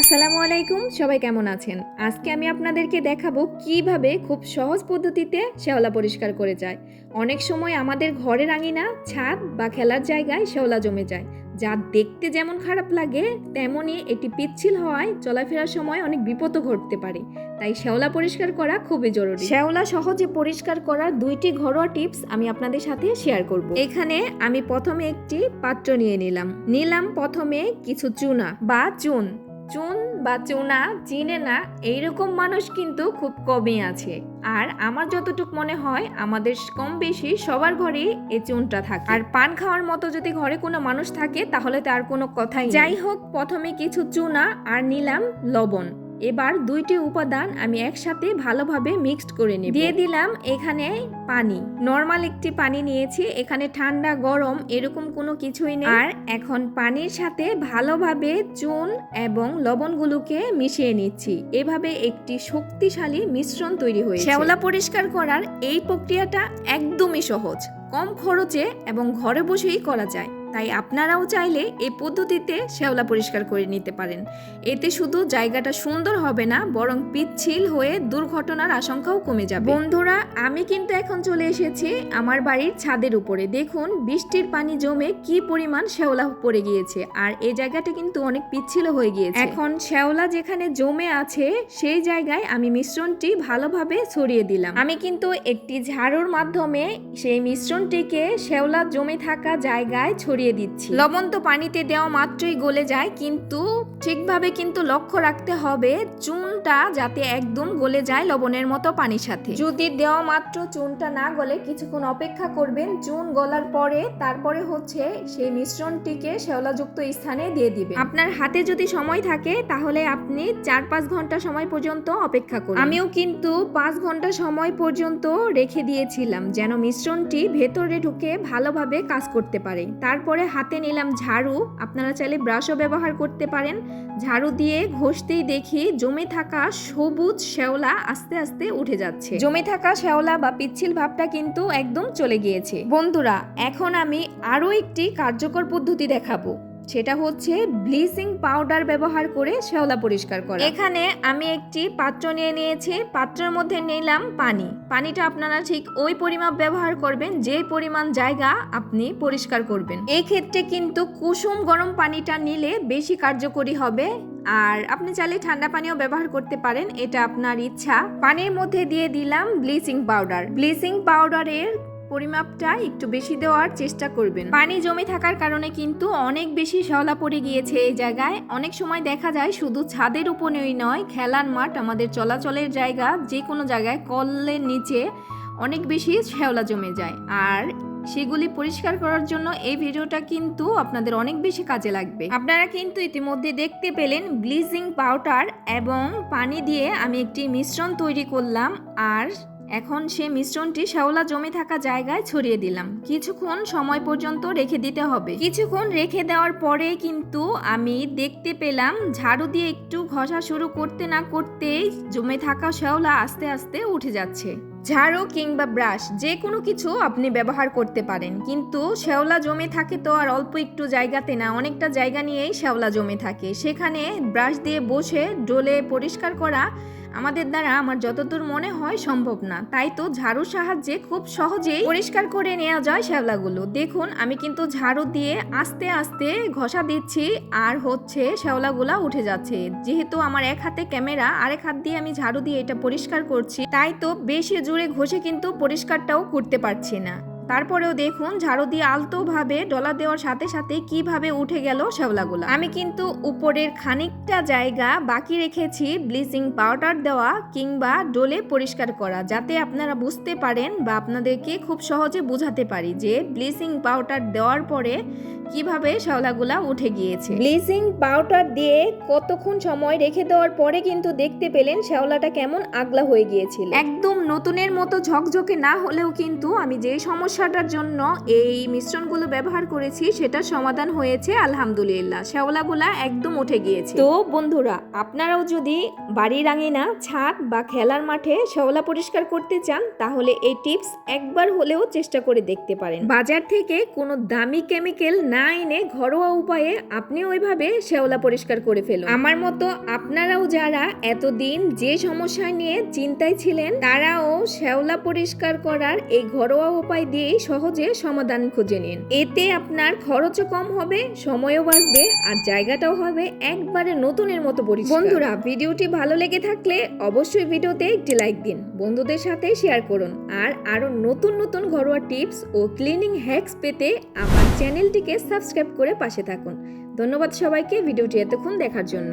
আসসালামু আলাইকুম সবাই কেমন আছেন? আজকে আমি আপনাদেরকে দেখাবো কীভাবে খুব সহজ পদ্ধতিতে শ্যাওলা পরিষ্কার করে যায়। অনেক সময় আমাদের ঘরের আঙিনা ছাদ বা খেলার জায়গায় শেওলা জমে যায়। যা দেখতে যেমন খারাপ লাগে তেমনই এটি পিচ্ছিল হওয়ায় চলাফেরার সময় অনেক বিপদও ঘটতে পারে। তাই শ্যাওলা পরিষ্কার করা খুবই জরুরি। শ্যাওলা সহজে পরিষ্কার করার দুইটি ঘরোয়া টিপস আমি আপনাদের সাথে শেয়ার করব। এখানে আমি প্রথমে একটি পাত্র নিয়ে নিলাম। নিলাম প্রথমে কিছু চুনা বা চুন। চুন বা চুনা চিনে না এইরকম মানুষ কিন্তু খুব কমই আছে। আর আমার যতটুক মনে হয় আমাদের কম বেশি সবার ঘরে এই চুনটা থাকে। আর পান খাওয়ার মতো যদি ঘরে কোনো মানুষ থাকে তাহলে তার কোনো কথাই যাই হোক প্রথমে কিছু চুনা আর নিলাম লবণ। এবার দুইটি উপাদান আমি একসাথে ভালোভাবে মিক্সড করে নিই দিয়ে দিলাম এখানে পানি। নর্মাল একটি পানি নিয়েছি, এখানে ঠান্ডা, গরম এরকম কোনো কিছুই নেই। আর এখন পানির সাথে ভালোভাবে চুন এবং লবণগুলোকে মিশিয়ে নিচ্ছি। এভাবে একটি শক্তিশালী মিশ্রণ তৈরি হয়েছে। শ্যাওলা পরিষ্কার করার এই প্রক্রিয়াটা একদমই সহজ। কম খরচে এবং ঘরে বসেই করা যায়। তাই আপনারাও চাইলে এই পদ্ধতিতে শ্যাওলা পরিষ্কার করে নিতে পারেন। এতে শুধু জায়গাটা সুন্দর হবে না, বরং পিচ্ছিল হয়ে দুর্ঘটনার আশঙ্কাও কমে যাবে। বন্ধুরা, আমি কিন্তু এখন চলে এসেছি আমার বাড়ির ছাদের উপরে। দেখুন, বৃষ্টির পানি জমে কি পরিমাণ শ্যাওলা পড়ে গিয়েছে, আর এই জায়গাটা কিন্তু অনেক পিচ্ছিল হয়ে গিয়েছে। এখন শ্যাওলা যেখানে জমে আছে, সেই জায়গায় আমি মিশ্রণটি ভালোভাবে ছড়িয়ে দিলাম। আমি কিন্তু একটি ঝাড়ুর মাধ্যমে সেই মিশ্রণটিকে শ্যাওলা জমে থাকা জায়গায় ছড়িয়ে দিচ্ছি। লবণ তো পানিতে দেওয়া মাত্রই গলে যায় কিন্তু ঠিকভাবে কিন্তু লক্ষ্য রাখতে হবে চুনটা যাতে একদম গলে যায় লবণের মতো পানির সাথে। যদি দেওয়া মাত্র চুনটা না গলে কিছুক্ষণ অপেক্ষা করবেন, চুন গলার পরে তারপরে হচ্ছে সেই মিশ্রণটিকে শ্যাওলাযুক্ত স্থানে দিয়ে দিবেন। আপনার হাতে যদি সময় থাকে, তাহলে আপনি চার পাঁচ ঘণ্টা সময় পর্যন্ত অপেক্ষা করুন। আমিও কিন্তু পাঁচ ঘণ্টা সময় পর্যন্ত রেখে দিয়েছিলাম যেন মিশ্রণটি ভেতরে ঢুকে ভালোভাবে কাজ করতে পারে। তারপরে হাতে নিলাম ঝাড়ু, আপনারা চাইলে ব্রাশও ব্যবহার করতে পারেন। ঝাড়ু দিয়ে ঘষতেই দেখি জমে থাকা সবুজ শ্যাওলা আস্তে আস্তে উঠে যাচ্ছে। জমে থাকা শ্যাওলা বা পিচ্ছিল ভাবটা কিন্তু একদম চলে গিয়েছে। বন্ধুরা, এখন আমি আরও একটি কার্যকর পদ্ধতি দেখাবো। সেটা হচ্ছে ব্লিচিং পাউডার ব্যবহার করে শ্যাওলা পরিষ্কার করা। এখানে আমি একটি পাত্র নিয়ে নিয়েছি, পাত্রের মধ্যে নিলাম পানি। পানিটা আপনারা ঠিক ওই পরিমাপ ব্যবহার করবেন যে পরিমাণ জায়গা আপনি পরিষ্কার করবেন। এই ক্ষেত্রে কিন্তু কুসুম গরম পানিটা নিলে বেশি কার্যকরী হবে, আর আপনি চাইলে ঠান্ডা পানিও ব্যবহার করতে পারেন, এটা আপনার ইচ্ছা। পানির মধ্যে দিয়ে দিলাম ব্লিচিং পাউডার। ব্লিচিং পাউডারের পরিমাপটা একটু বেশি দেওয়ার চেষ্টা করবেন। পানি জমে থাকার কারণে কিন্তু অনেক বেশি শ্যাওলা পড়ে গিয়েছে এই জায়গায়। অনেক সময় দেখা যায় শুধু ছাদের উপরেই নয়, খেলার মাঠ আমাদের চলাচলের জায়গা যে কোনো জায়গায় কলের নিচে অনেক বেশি শ্যাওলা জমে যায়। আর সেগুলি পরিষ্কার করার জন্য এই ভিডিওটা কিন্তু আপনাদের অনেক বেশি কাজে লাগবে। আপনারা কিন্তু ইতিমধ্যে দেখতে পেলেন ব্লিচিং পাউডার এবং পানি দিয়ে আমি একটি মিশ্রণ তৈরি করলাম। আর এখন সে মিশ্রণটি শ্যাওলা জমে থাকা জায়গায় ছড়িয়ে দিলাম। কিছুক্ষণ সময় পর্যন্ত রেখে দিতে হবে। কিছুক্ষণ রেখে দেওয়ার পরে কিন্তু আমি দেখতে পেলাম, ঝাড়ু দিয়ে একটু ঘষা শুরু করতে না করতেই জমে থাকা শ্যাওলা আস্তে আস্তে উঠে যাচ্ছে। ঝাড়ু কিংবা ব্রাশ, যে কোনো কিছু আপনি ব্যবহার করতে পারেন। কিন্তু শ্যাওলা জমে থাকে তো আর অল্প একটু জায়গাতে না, অনেকটা জায়গা নিয়েই শ্যাওলা জমে থাকে। সেখানে ব্রাশ দিয়ে বসে ডোলে পরিষ্কার করা আমাদের দ্বারা আমার যতদূর মনে হয় সম্ভব না। তাই তো ঝাড়ুর সাহায্যে খুব সহজেই পরিষ্কার করে নেওয়া যায় শ্যাওলাগুলো। দেখুন, আমি কিন্তু ঝাড়ু দিয়ে আস্তে আস্তে ঘষা দিচ্ছি আর হচ্ছে শ্যাওলাগুলা উঠে যাচ্ছে। যেহেতু আমার এক হাতে ক্যামেরা, আরেক হাত দিয়ে আমি ঝাড়ু দিয়ে এটা পরিষ্কার করছি, তাই তো বেশি জোরে ঘষে কিন্তু পরিষ্কারটাও করতে পারছি না। তারপরেও দেখুন, ঝাড়ু দিয়ে আলতোভাবে ডলা দেওয়ার সাথে সাথে কীভাবে উঠে গেল শ্যাওলাগুলো। আমি কিন্তু উপরের খানিকটা জায়গা বাকি রেখেছি, ব্লিচিং পাউডার দেওয়া কিংবা ডোলে পরিষ্কার করা, যাতে আপনারা বুঝতে পারেন বা আপনাদেরকে খুব সহজে বোঝাতে পারি যে ব্লিচিং পাউডার দেওয়ার পরে কীভাবে শ্যাওলাগুলা উঠে গিয়েছে? ব্লিচিং পাউডার দিয়ে কতক্ষণ সময় রেখে দেওয়ার পরে কিন্তু দেখতে পেলেন শ্যাওলাটা কেমন আগলা হয়ে গিয়েছিল। একদম নতুনের মতো ঝকঝকে না হলেও কিন্তু আমি যে সমস্যাটার জন্য এই মিশ্রণগুলো ব্যবহার করেছি সেটার সমাধান হয়েছে আলহামদুলিল্লাহ। শ্যাওলাগুলা একদম উঠে গিয়েছে। তো বন্ধুরা আপনারাও যদি বাড়ির আঙিনা ছাদ বা খেলার মাঠে শ্যাওলা পরিষ্কার করতে চান তাহলে এই টিপস একবার হলেও চেষ্টা করে দেখতে পারেন। বাজার থেকে কোনো দামি কেমিক্যাল না না এনে ঘরোয়া উপায়ে আপনি ওইভাবে শ্যাওলা পরিষ্কার করে ফেলুন। আমার মতো আপনারাও যারা এতদিন যে সমস্যা নিয়ে চিন্তায় ছিলেন, তারাও শ্যাওলা পরিষ্কার করার এই ঘরোয়া উপায় দিয়েই সহজে সমাধান খুঁজে নিন। এতে আপনার খরচও কম হবে, সময়ও বাঁচবে, আর জায়গাটাও হবে একবারে নতুনের মতো পরিষ্কার। বন্ধুরা, ভিডিওটি ভালো লেগে থাকলে অবশ্যই ভিডিওতে একটি লাইক দিন। বন্ধুদের সাথে শেয়ার করুন। আর আরও নতুন নতুন ঘরোয়া টিপস ও ক্লিনিং হ্যাক্স পেতে আমার চ্যানেলটিকে সাবস্ক্রাইব করে পাশে থাকুন। ধন্যবাদ সবাইকে ভিডিওটি এতক্ষণ দেখার জন্য।